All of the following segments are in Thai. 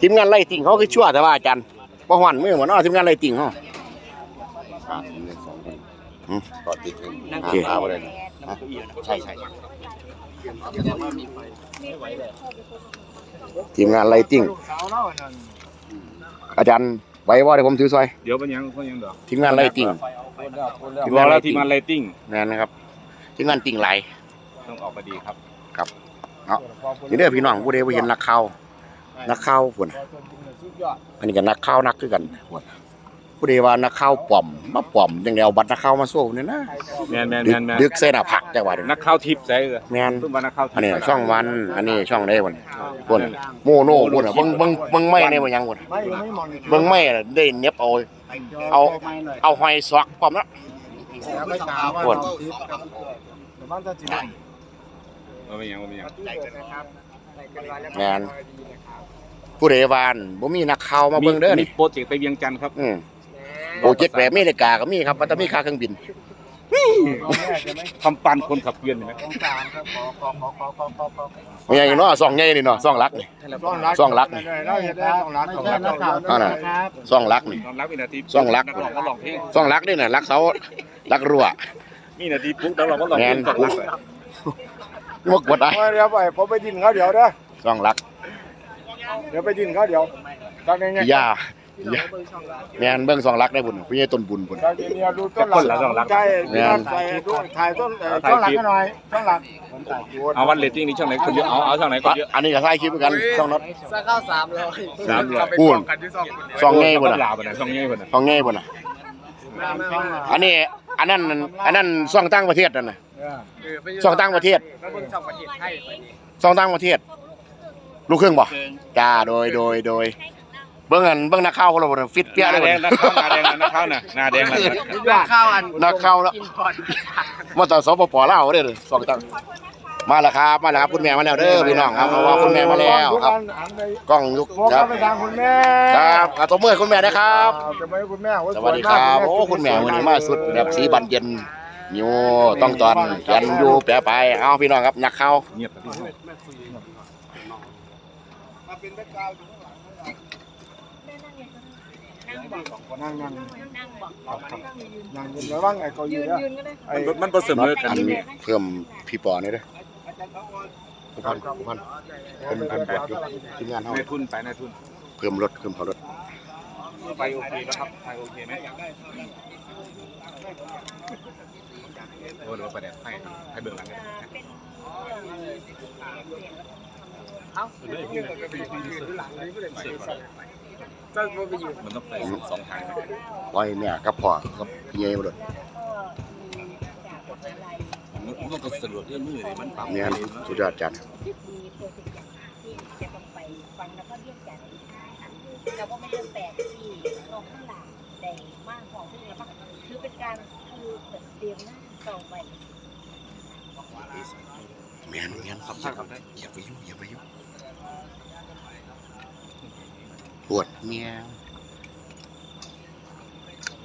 ทีมงานไล่ติ่งเขาคือชั่วแต่ว่าอาจารย์บ่หวันมือหมดเนาะทีมงานไล่ติ่งเขาขาดเงินสองพันอืมต่อติดเงินโอเค หาบ่ได้นะใช่ใช่ทีมงานไล่ติ่งอาจารย์ไว้ว่าเดี๋ยวผมถือซอย เดี๋ยวเป็นยังเป็นยังดอกทีมงานไล่ติ่งที่บอกแล้วทีมงานเรตติ้งนั่นนะครับทีมงานติ่งไหลต้องออกมาดีครับ นี่เด้อพี่น้องผู้ใดบ่เห็นนักข่าว นักข่าวพุ่นน่ะอันนี้ก็นักข่าวนักคือกันพุ่นผู้ใดว่านักข่าวปลอมมาปลอมจังไดเอาบัตรนักข่าวมาโซ่เนี่ยนะแมนแมนดึแมกนแมนดึกใส่หน้าผักจังว่าเด้อนักข่าวทิพย์ใช่เหรอแม่นตุ้มว่านักข่าวทิพย์อันนี้ช่องวัน อันนี้ช่องใดพุ่นพุ่นโมโนพุ่นน่ะเบิ่งเบิ่งเบิ่งไม่ได้บ่ยังพุ่นไม่ไม่มองเบิ่งไม่น่ะได้เน็บเอาเอาเอาหอยซอกพร้อมแล้วแล้วไม่ตาว่าปวดแต่บ้านจะจีนว่าเป็นยังว่าเป็นยัง แม่นผู้ใดว่าอั่นบ่มีนักข่าวมาเบิ่งเด้อมีนี่โปรเจกต์ไปเวียงจันทร์ครับอืมโปรเจกต์แบบอเมริกาก็มีครับว่าแต่มีค่าเครื่องบิน คำปันคนขับเกวียนเห็นไหมสงสารครับขอขอขอขอขอขอขอไม่ใหญ่เนาะซ่องใหญ่นี่เนาะซ่องรักนี่ซ่องรักนี่เราเห็นได้ซ่องรักซ่องรักซ่องรักเอาน่ะซ่องรักนี่นอนรับวินาทีซ่องรัก นักร้องก็ร้องเพลงซ่องรักนี่น่ะรักเสารักรั่วมีนาทีปุ๊บนักร้องก็ร้องเพลงแม่นก่อนปุ๊ บมกดได้เดี๋ยวไปผมไปดินเขาเดี๋ยวเด้อซ่องรักเดี๋ยวไปดินเขาเดี๋ยวตอนนี้ไงพี่ย่าพี่ย่าแม่นเบิ่งซ่องรักได้บุญพี่ใหญ่ต้นบุญบุญตอนนี้เนี่ยดูต้นหลักใช่ใส่ดูถ่ายต้นต้นหลักหน่อยต้นหลักเอาวันเรตติ้งนี้ช่องไหนคนเยอะเอาเอาช่องไหนคนเยอะอันนี้ก็ถ่ายคลิปเหมือนกันช่องน็อตสักเข้าสามร้อยสามร้อยพูนซ่องใหญ่บุญลาน่ะวไปไหนช่องใหญ่คนน่ะซ่องใหญ่บุญน่ะมามามาอันนี้อันนั้นอันนั้นซ่องต่างประเทศนั่นน่ะ ซ่องต่างประเทศแล้วคนช่องประเทศไทยไปนี่ซ่องต่างประเทศ ลูกครึ่งบ่จ้าโดยโดยโดยเบิ่งอันเบิ่งนักข่าวของเราบ่น่ะฟิตหเปี้ยน้าเลยแดบ่งนักข่าวหน้าแดงนักข่าวน่ะ หน้าแดงน่ะข้าวอันนักข่าวแล้วมาต่อสปปลาวเด้อซ่องต่างมาแล้วครับมาแล้วครับคุณแม่มาแล้วเด้อพี่น้องครับเพราะว่าคุณแม่มาแล้วครับ กล้องยุกมองครัเข้าบ ไปทางคุณแม่ครับอะตบมือให้คุณแม่นะครับ จะไม่คุณแม่สวัสดีครับ โอ้ คุณแม่วันนี้มาสุดแบบสีบันเย็น อยู่ต้องตอนเขียนอยู่แปะไปเอาพี่น้องครับนักข่าวเงียบไปที่ไหนมาเป็นแบ็คกราวด์อยู่ข้างหลังนั่งนั่งนั่งนั่งยืนระวังไอ้ก็ยืนแล้วไอ้มันมันผสมเลยกันอันนี้เพิ่มพี่ปอนี่เด้อผู้พันผู้พันเป็นพันบวกอยู่ทีมงานเฮานายทุนไปนายทุน เพิ่มรถเพิ่มเขารถ ไปโอเคนะครับไปโอเคไหมโอ้เดี๋ยวไปแดดให้ให้เบื้องหลังกันเจ้าไปยืนมันต้องไปสองทางปล่อยแม่กับพ่อกับพี่ใหญ่มาโดดมันต้องสะดวกเรื่องมือเลยมันปรับเนี่ยสุดยอดจัดมีโปรเจกต์อย่างที่จะต้องไปฟังแล้วก็เรียกจัดแล้วก็ไม่เรื่องแปลกที่ลงข้างหลังได้ มากของที่แล้วก็คือเป็นการคือเหมือนเตรียมหน้าต่อไปแม่นแม่นครับครับอย่าไปยุ่งอย่าไปยุ่งปวดเมีย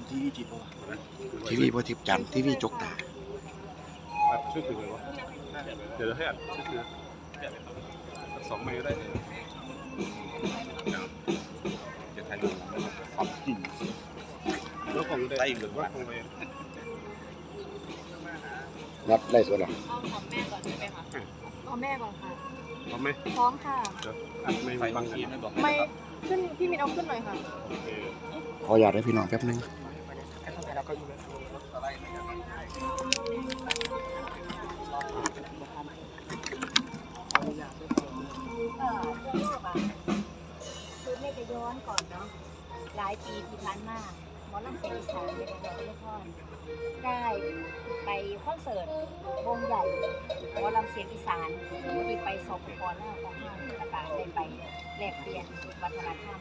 ที่นี่ที่ปะทีวีบ่ทิพจันทร์ทีวีจกตาช่วยถือเลยวะเดี๋ยวให้อัดช่วยถือสองเมตรได้ ของได้อีกหรือว่านัดได้ส่วนหรอเอาแม่ก่อนค่ะทำไหมพร้อมค่ะไม่ไฟบางทีไม่บอกไม่ขึ้นพี่มินเอาขึ้นหน่อยค่ะขออยากได้พี่น้องแป๊บนึงเออเรื่องแบบคือแม่จะย้อนก่อนเนาะหลายปีที่ผ่านมา หมอลำเสียงอีสานเนี่ยเราไม่พอนได้ไปคอนเสิร์ตวงใหญ่หมอลำเสียงอีสานมีไปสปอนแล้วของเราประกาศได้ไปแลกเปลี่ยนวัฒนธรรม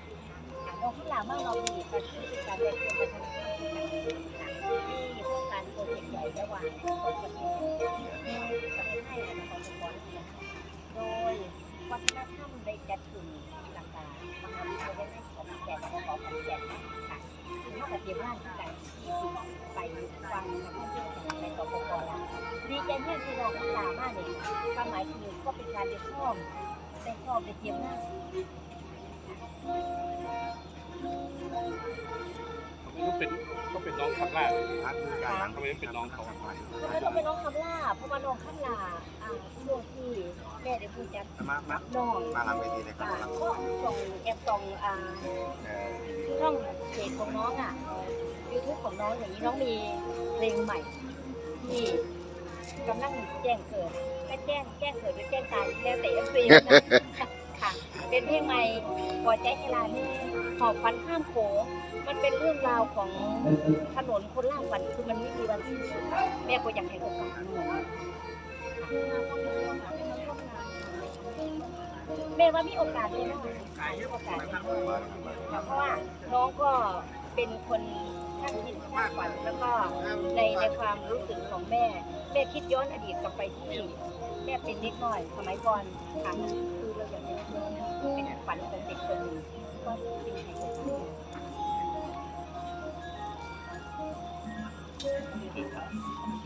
เราข้างหลังมากเรามีการที่การแลกเปลี่ยนวัฒนธรรมที่โครงการโปรเจกต์ใหญ่ระหว่าง ท่ากับเตรียมร่างที่กันที่สิไปฟังนักท่องเที่ยวในสปปลาวดีใจที่ที่เราพัฒนามากเลยความหมายคือก็เป็นการเรียนรู้ในได้ชอบได้เทียมหน้าเขาเป็นเขาเป็นน้องขับล่านัดมือกันหลังทำไมเป็นน้องเขาทำไมต้องเป็นน้องคำล่าเพราะว่าน้องคำล่าอ่าช่วงที่ แม่ได้จัดมามาน้องมาหลังเวทีเลยครับหลังก็ส่งแอบส่งอ่าช่องเพจของน้องอะ YouTube ของน้องอย่างนี้น้องมีเพลงใหม่ที่กำลังแจ้งเกิดก็แจ้งแจ้งเกิดหรือแจ้งตายแล้วแต่เอฟซีนะค่ะเป็นเพลงใหม่พอใจเวลานี่หอบฟันข้ามโขงมันเป็นเรื่องราวของถนนคนล่างฝันคือมันไม่มีวันสิ้นสุดแม่ก็อยากให้โอกาสน้อง แม่ว่ามีโอกาสเลยนะมีโอกาสแน่นอนเพราะว่าน้องก็เป็นคนช่างคิดช่างฝันแล้วก็ในในความรู้สึกของแม่ แม่คิดย้อนอดีตกลับไปที่แม่เป็นเด็กน้อยสมัยก่อนค่ะคือเราอยากเป็นเป็นฝันของเด็กคนหนึ่งก็เป็นให้โอกาสเป็น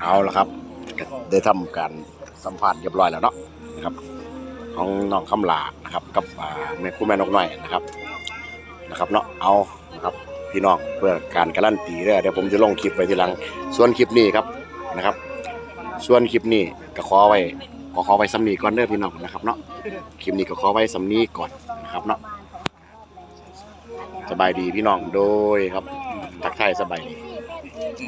เอาละครับ ได้ทำการสัมภาษณ์เรียบร้อยแล้วเนาะนะครับ ของน้องคำลานะครับ กับอ่าแม่ครู่แม่นกน้อยนะครับนะครับเนาะเอานะครับพี่น้องเพื่อการการันตีเด้อเดี๋ยวผมจะลงคลิปไว้ทีหลัง ส่วนคลิปนี้ครับนะครับ ส่วนคลิปนี้ก็ขอไว้ก็ขอไว้สำนีก่อนเด้อพี่น้องนะครับเนาะคลิปนี้ก็ขอไว้สำนีก่อนนะครับเนาะ สบายดีพี่น้องโดยครับ ทักทายสบายดี